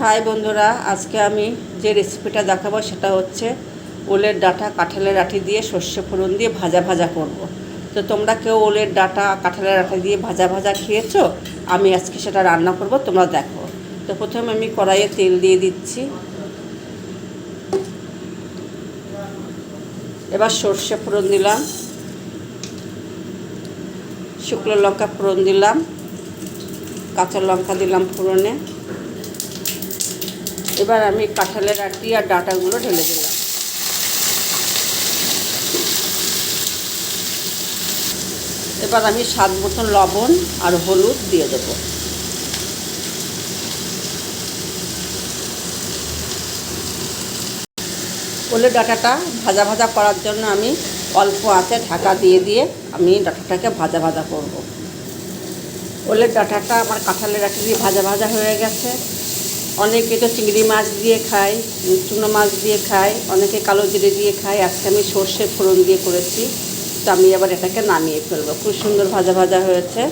High বন্ধুরা, আজকে আমি যে রেসিপিটা দেখাবো সেটা হচ্ছে ওলের ডাঁটা কাঁঠালের আঠি দিয়ে সর্ষে ফোড়ন দিয়ে ভাজা ভাজা করব। তো তোমরা কেউ ওলের ডাঁটা কাঁঠালের আঠি দিয়ে ভাজা ভাজা খেয়েছো? আমি আজকে সেটা রান্না করব, তোমরা দেখো। তো প্রথমে আমি কড়াইয়ে তেল দিয়ে দিচ্ছি। এবার সর্ষে ফোড়ন দিলাম। শুকনো লঙ্কা ফোড়ন দিলাম। কাঁচা লঙ্কা দিলাম ফোড়নে। এবার আমি কাঁঠালের আটি আর ডাঁটাগুলো ঢেলে দিলাম। এবার আমি স্বাদ মতন লবণ আর হলুদ দিয়ে দেবো। ওলে ডাটাটা ভাজা ভাজা করার জন্য আমি অল্প আঁচে ঢাকা দিয়ে দিয়ে আমি ডাঁটাটাকে ভাজা ভাজা করব। ওলের ডাটাটা আমার কাঁঠালের ডাঁটা দিয়ে ভাজা ভাজা হয়ে গেছে। অনেকে তো চিংড়ি মাছ দিয়ে খায়, চুনো মাছ দিয়ে খায়, অনেকে কালো জিরে দিয়ে খায়। আজকে আমি সর্ষে ফোড়ন দিয়ে করেছি, তো আমি আবার এটাকে নামিয়ে ফেলব। খুব সুন্দর ভাজা ভাজা হয়েছে।